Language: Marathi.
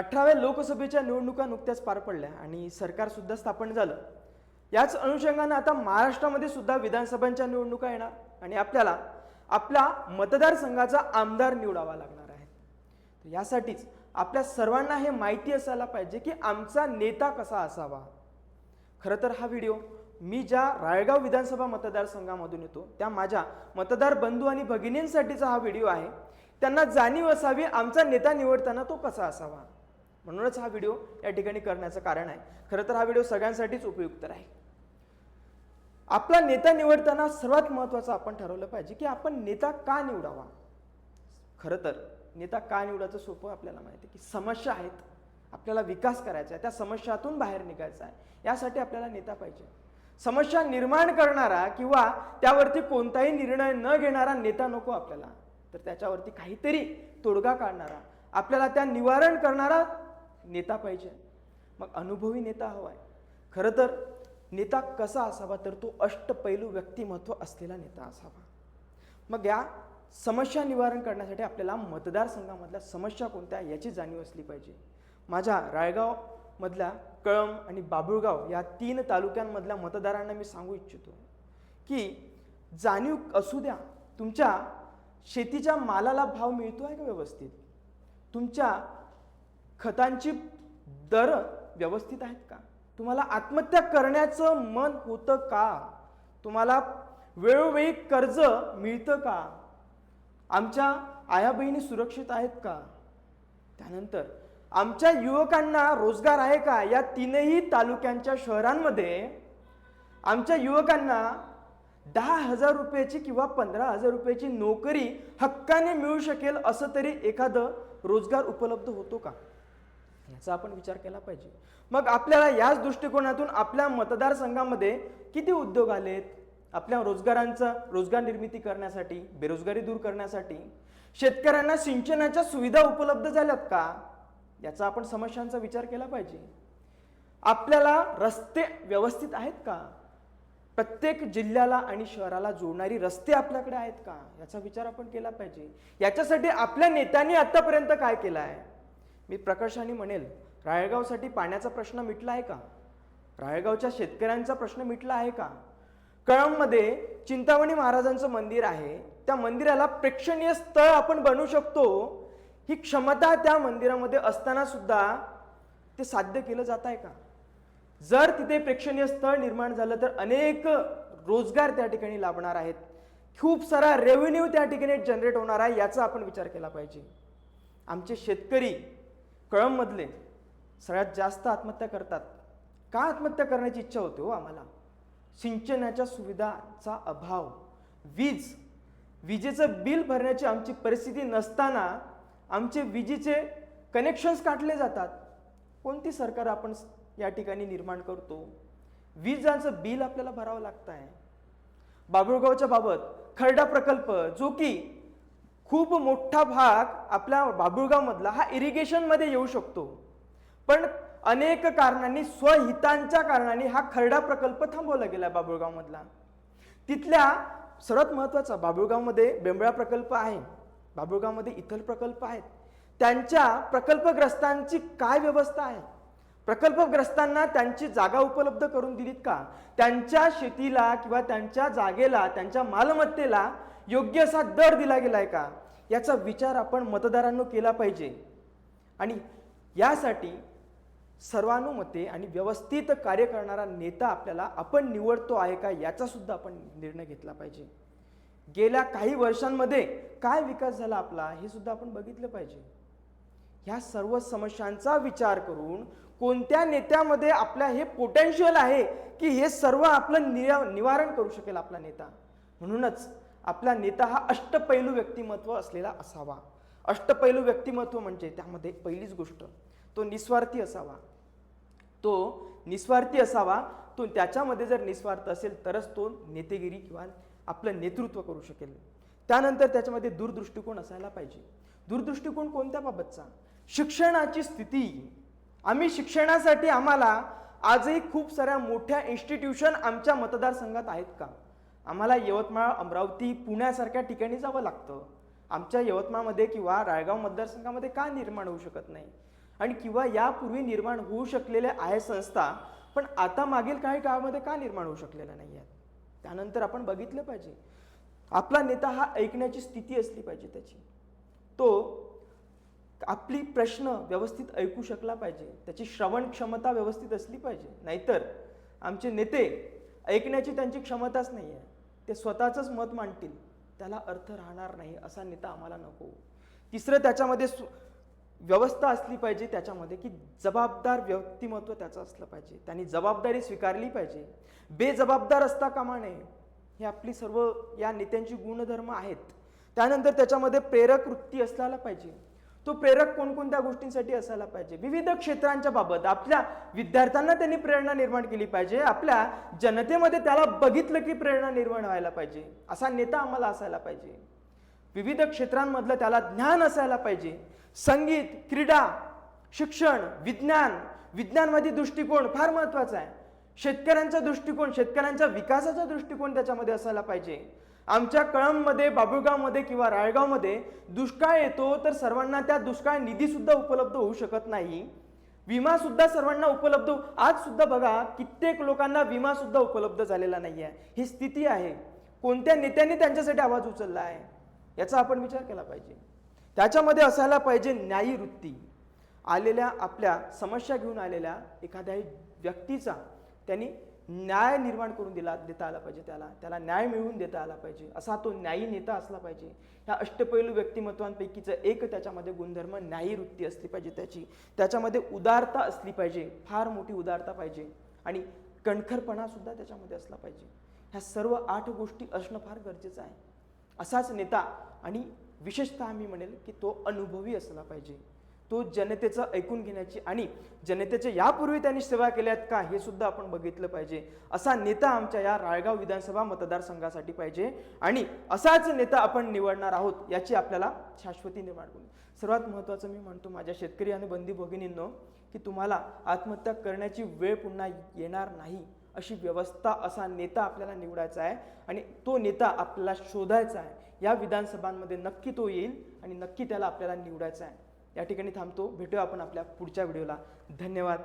अठराव्या लोकसभेच्या निवडणुका नुकत्याच पार पडल्या आणि सरकारसुद्धा स्थापन झालं. याच अनुषंगानं आता महाराष्ट्रामध्ये सुद्धा विधानसभांच्या निवडणुका येणार आणि आपल्याला आपल्या मतदारसंघाचा आमदार निवडावा लागणार आहे. तर यासाठीच आपल्या सर्वांना हे माहिती असायला पाहिजे की आमचा नेता कसा असावा. खरं तर हा व्हिडिओ मी ज्या रायगाव विधानसभा मतदारसंघामधून येतो त्या माझ्या मतदार बंधू आणि भगिनींसाठीचा हा व्हिडिओ आहे. त्यांना जाणीव असावी आमचा नेता निवडताना तो कसा असावा. म्हणूनच हा व्हिडिओ या ठिकाणी करण्याचं कारण आहे. खरं तर हा व्हिडिओ सगळ्यांसाठीच उपयुक्त राहील. आपला नेता निवडताना सर्वात महत्त्वाचं आपण ठरवलं पाहिजे की आपण नेता का निवडावा? खरं तर नेता का निवडायचं सोपं आपल्याला माहिती आहे की समस्या आहेत. आपल्याला विकास करायचा आहे. त्या समस्यातून बाहेर निघायचं आहे. यासाठी आपल्याला नेता पाहिजे. समस्या निर्माण करणारा किंवा त्यावरती कोणताही निर्णय न घेणारा नेता नको आपल्याला. तर त्याच्यावरती काहीतरी तोडगा काढणारा आपल्याला त्या निवारण करणारा नेता पाहिजे. मग अनुभवी नेता हवा आहे खरं तर नेता कसा असावा तर तो अष्टपैलू व्यक्तिमत्व असलेला नेता असावा. मग या समस्या निवारण करण्यासाठी आपल्याला मतदारसंघामधल्या समस्या कोणत्या याची जाणीव असली पाहिजे. माझ्या रायगावमधल्या कळंब आणि बाबुळगाव या तीन तालुक्यांमधल्या मतदारांना मी सांगू इच्छितो की जाणीव असू द्या. तुमच्या शेतीच्या मालाला भाव मिळतो आहे का व्यवस्थित? तुमच्या खतांची दर व्यवस्थित आहेत का? तुम्हाला आत्महत्या करण्याचं मन होतं का? तुम्हाला वेळोवेळी कर्ज मिळतं का? आमच्या आया बहिणी सुरक्षित आहेत का? त्यानंतर आमच्या युवकांना रोजगार आहे का? या तीनही तालुक्यांच्या शहरांमध्ये आमच्या युवकांना दहा हजार रुपयाची किंवा पंधरा हजार रुपयाची नोकरी हक्काने मिळू शकेल असं तरी एखादं रोजगार उपलब्ध होतो का? याचा आपण विचार केला पाहिजे. मग आपल्याला याच दृष्टिकोनातून आपल्या मतदारसंघामध्ये किती उद्योग आलेत? आपल्या रोजगारांचा रोजगार निर्मिती करण्यासाठी बेरोजगारी दूर करण्यासाठी शेतकऱ्यांना सिंचनाच्या सुविधा उपलब्ध झाल्यात का? याचा आपण समस्यांचा विचार केला पाहिजे. आपल्याला रस्ते व्यवस्थित आहेत का? प्रत्येक जिल्ह्याला आणि शहराला जोडणारी रस्ते आपल्याकडे आहेत का? याचा विचार आपण केला पाहिजे. याच्यासाठी आपल्या नेत्यांनी आतापर्यंत काय केलं आहे? मी प्रकर्षाने म्हणेल रायगावसाठी पाण्याचा प्रश्न मिटला आहे का? रायगावच्या शेतकऱ्यांचा प्रश्न मिटला आहे का? कळंबमध्ये चिंतामणी महाराजांचं मंदिर आहे. त्या मंदिराला प्रेक्षणीय स्थळ आपण बनवू शकतो. ही क्षमता त्या मंदिरामध्ये असताना सुद्धा ते साध्य केलं जात आहे का? जर तिथे प्रेक्षणीय स्थळ निर्माण झालं तर अनेक रोजगार त्या ठिकाणी लाभणार आहेत. खूप सारा रेव्हेन्यू त्या ठिकाणी जनरेट होणार आहे याचा आपण विचार केला पाहिजे. आमचे शेतकरी कळंबमधले सगळ्यात जास्त आत्महत्या करतात. का आत्महत्या करण्याची इच्छा होते हो आम्हाला? सिंचनाच्या सुविधाचा अभाव. वीज विजेचं बिल भरण्याची आमची परिस्थिती नसताना आमचे विजेचे कनेक्शन्स काटले जातात. कोणती सरकार आपण या ठिकाणी निर्माण करतो? विजांचं बिल आपल्याला भरावं लागतं आहे बाबुळगावच्या बाबत खरडा प्रकल्प जो की खूप मोठा भाग आपल्या बाबुळगावमधला हा इरिगेशनमध्ये येऊ शकतो. पण अनेक कारणांनी स्वहितांच्या कारणाने हा खरडा प्रकल्प थांबवला गेला बाबुळगावमधला. तिथल्या सर्वात महत्त्वाचा बाबुळगावमध्ये बेंबळा प्रकल्प आहे बाबुळगावमध्ये इथल प्रकल्प आहेत. त्यांच्या प्रकल्पग्रस्तांची काय व्यवस्था आहे? प्रकल्पग्रस्तांना त्यांची जागा उपलब्ध करून दिलीत का? त्यांच्या शेतीला किंवा त्यांच्या जागेला त्यांच्या मालमत्तेला योग्य असा दर दिला गेलाय का? याचा विचार आपण मतदारांनो केला पाहिजे. आणि यासाठी सर्वानुमते आणि व्यवस्थित कार्य करणारा नेता आपल्याला आपण निवडतो आहे का याचासुद्धा आपण निर्णय घेतला पाहिजे. गेल्या काही वर्षांमध्ये काय विकास झाला आपला हे सुद्धा आपण बघितलं पाहिजे. ह्या सर्व समस्यांचा विचार करून कोणत्या नेत्यामध्ये आपल्या हे पोटेन्शियल आहे की हे सर्व आपलं निरा निवारण करू शकेल आपला नेता? म्हणूनच आपला नेता हा अष्टपैलू व्यक्तिमत्व असलेला असावा. अष्टपैलू व्यक्तिमत्व म्हणजे त्यामध्ये पहिलीच गोष्ट तो निस्वार्थी असावा. तो निस्वार्थी असावा तो त्याच्यामध्ये जर निस्वार्थ असेल तरच तो नेतेगिरी किंवा आपलं नेतृत्व करू शकेल. त्यानंतर त्याच्यामध्ये दूरदृष्टिकोन असायला पाहिजे. दूरदृष्टिकोन कोणत्या बाबतचा? शिक्षणाची स्थिती. आम्ही शिक्षणासाठी आम्हाला आजही खूप साऱ्या मोठ्या इन्स्टिट्यूशन आमच्या मतदारसंघात आहेत का? आम्हाला यवतमाळ अमरावती पुण्यासारख्या ठिकाणी जावं लागतं. आमच्या यवतमाळमध्ये किंवा रायगाव मतदारसंघामध्ये का निर्माण होऊ शकत नाही? आणि किंवा यापूर्वी निर्माण होऊ शकलेल्या आहे संस्था पण आता मागील काही काळामध्ये का निर्माण होऊ शकलेल्या नाही आहेत? त्यानंतर आपण बघितलं पाहिजे. आपला नेता हा ऐकण्याची स्थिती असली पाहिजे त्याची. तो आपली प्रश्न व्यवस्थित ऐकू शकला पाहिजे. त्याची श्रवण क्षमता व्यवस्थित असली पाहिजे. नाहीतर आमचे नेते ऐकण्याची त्यांची क्षमताच नाही आहे ते स्वतःचंच मत मांडतील. त्याला अर्थ राहणार नाही असा नेता आम्हाला नको. तिसरं त्याच्यामध्ये सु- व्यवस्था असली पाहिजे त्याच्यामध्ये की जबाबदार व्यक्तिमत्व त्याचं असलं पाहिजे. त्यांनी जबाबदारी स्वीकारली पाहिजे. बेजबाबदार असता कामा नये. हे आपली सर्व या नेत्यांची गुणधर्म आहेत. त्यानंतर त्याच्यामध्ये प्रेरक वृत्ती असायला पाहिजे. तो प्रेरक कोणकोणत्या गोष्टींसाठी असायला पाहिजे? विविध क्षेत्रांच्या बाबत आपल्या विद्यार्थ्यांना त्यांनी प्रेरणा निर्माण केली पाहिजे. आपल्या जनतेमध्ये त्याला बघितलं की प्रेरणा निर्माण व्हायला पाहिजे. असा नेता आम्हाला असायला पाहिजे. विविध क्षेत्रांमधलं त्याला ज्ञान असायला पाहिजे. संगीत क्रीडा शिक्षण विज्ञान विज्ञानवादी दृष्टिकोन फार महत्त्वाचा आहे. शेतकऱ्यांचा दृष्टिकोन शेतकऱ्यांच्या विकासाचा दृष्टिकोन त्याच्यामध्ये असायला पाहिजे. आमच्या कळंबमध्ये बाबुळगावमध्ये किंवा रायगावमध्ये दुष्काळ येतो तर सर्वांना त्या दुष्काळ निधीसुद्धा उपलब्ध होऊ शकत नाही. विमासुद्धा सर्वांना उपलब्ध आज सुद्धा बघा कित्येक लोकांना विमासुद्धा उपलब्ध झालेला नाही आहे ही स्थिती आहे. कोणत्या नेत्यांनी त्यांच्यासाठी आवाज उचलला आहे? याचा आपण विचार केला पाहिजे. त्याच्यामध्ये असायला पाहिजे न्यायी वृत्ती. आलेल्या आपल्या समस्या घेऊन आलेल्या एखाद्याही व्यक्तीचा त्यांनी न्याय निर्माण करून दिला देता आला पाहिजे त्याला. त्याला न्याय मिळवून देता आला पाहिजे. असा तो न्यायी नेता असला पाहिजे. ह्या अष्टपैलू व्यक्तिमत्वांपैकीचं एक त्याच्यामध्ये गुणधर्म न्यायी वृत्ती असली पाहिजे त्याची. त्याच्यामध्ये उदारता असली पाहिजे. फार मोठी उदारता पाहिजे. आणि कणखरपणासुद्धा त्याच्यामध्ये असला पाहिजे. ह्या सर्व आठ गोष्टी असणं फार गरजेचं आहे. असाच नेता आणि विशेषतः मी म्हणेल की तो अनुभवी असला पाहिजे. तो जनतेचं ऐकून घेण्याची आणि जनतेचे यापूर्वी त्यांनी सेवा केल्यात का हे सुद्धा आपण बघितलं पाहिजे. असा नेता आमच्या या राळगाव विधानसभा मतदारसंघासाठी पाहिजे आणि असाच नेता आपण निवडणार आहोत याची आपल्याला शाश्वती निर्माण करू सर्वात महत्त्वाचं मी म्हणतो माझ्या शेतकरी आणि बंदी भगिनींनो की तुम्हाला आत्महत्या करण्याची वेळ पुन्हा येणार नाही अशी व्यवस्था असा नेता आपल्याला निवडायचा आहे आणि तो नेता आपल्याला शोधायचा आहे. या विधानसभांमध्ये नक्की तो येईल आणि नक्की त्याला आपल्याला निवडायचा आहे. या ठिकाणी थांबतो. भेटूया आपण आपल्या पुढच्या व्हिडिओला. धन्यवाद.